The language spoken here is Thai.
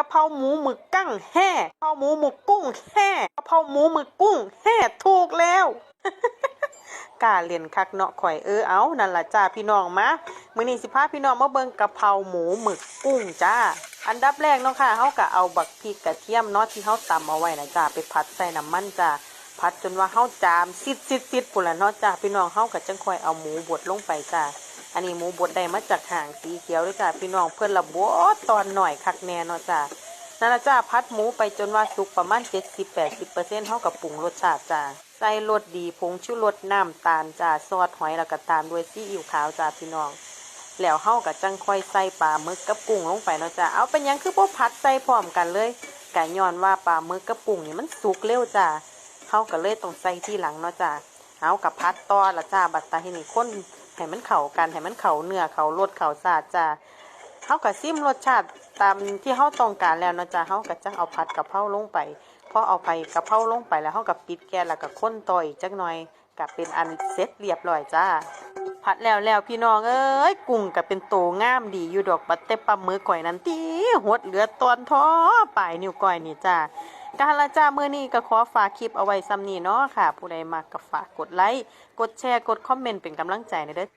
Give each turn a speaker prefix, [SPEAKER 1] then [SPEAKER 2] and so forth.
[SPEAKER 1] กะเพราหมูหมึกกั้งแห่กะเพราหมูหมึกกุ้งแห่กะเพราหมูหมึกกุ้งแห่ถูกแล้วกล้าเรียนคักเนาะข่อยเออเอานั่นล่ะจ้าพี่น้องมามื้อนี้สิพาพี่น้องมาเบิ่งกะเพราหมูหมึกกุ้งจ้า อันดับแรกเนาะค่ะเฮาก็เอาบักพริกกระเทียมเนาะที่เฮาตำเอาไว้นะจ้าไปผัดใส่น้ำมันจ้าผัดจนว่าเฮาจามซิดซิดซิดพุ่นละเนาะจ้าพี่น้องเฮาก็จังค่อยเอาหมูบดลงไปจ้า อันนี้หมูบดได้มาจากห่างสีเขียวเลยจ้าพี่น้องเพิ่อนละบดตอนหน่อยคักแน่เนาะจ้านั่นละจ้าพัดหมูไปจนว่าสุกประมาณ 70-80%เฮาก็ปรุงรสชาติจ้าใส่รสดีผงชูรสน้ำตาลจ้าซอสหอยแล้วก็ตามด้วยซีอิ๊วขาวจ้าพี่น้อง แล้วเฮาก็จังค่อยใส่ปลาหมึกกับกุ้งลงไปเนาะจ้าเอาเป็นยังคือบ่ผัดใส่พร้อมกันเลยกะย้อนว่าปลาหมึกกับกุ้งนี่มันสุกเร็วจ้าเฮาก็เลยต้องใส่ที่หลังเนาะจ้าเอากับพัดต่อละจ้าบัดตาที่นี่คน ให้มันเข้ากันให้มันเข้าเนื้อเข้ารสเข้าสาดจ้าเฮาก็ซิมรสชาติตามที่เฮาต้องการแล้วนะจ้าเฮาก็จังเอาผัดกะเพราลงไปพอเอาไปกะเพราลงไปแล้วเฮาก็ปิดแก๊สแล้วก็คนต่ออีกจักหน่อยก็เป็นอันเสร็จเรียบร้อยจ้าผัดแล้วแล้วพี่น้องเอ้ยกุ้งก็เป็นโตงามดีอยู่ดอกบัดแต่ปลาหมือก่อยนั้นตีหดเหลือตอนท้อปลายนิ้วก้อยนี่จ้า การละจ้ามื้อนี้ก็ขอฝากคลิปเอาไว้ซ้ำนี้เนาะค่ะ ผู้ใดมากก็ฝากกดไลค์ กดแชร์ กดคอมเมนต์เป็นกำลังใจในเด้อ